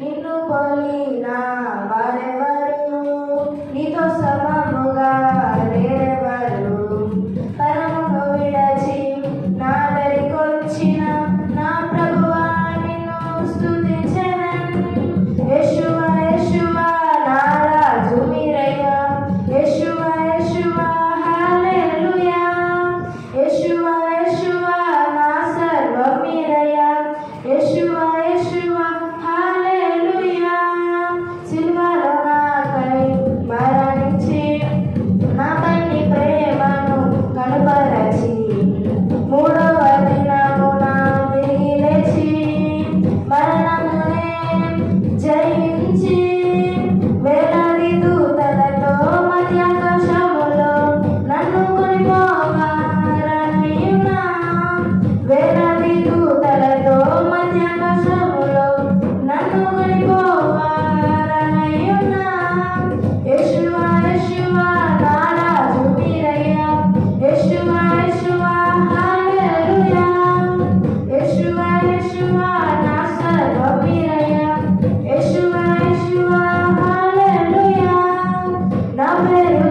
నిన్ను పోలిన Amen.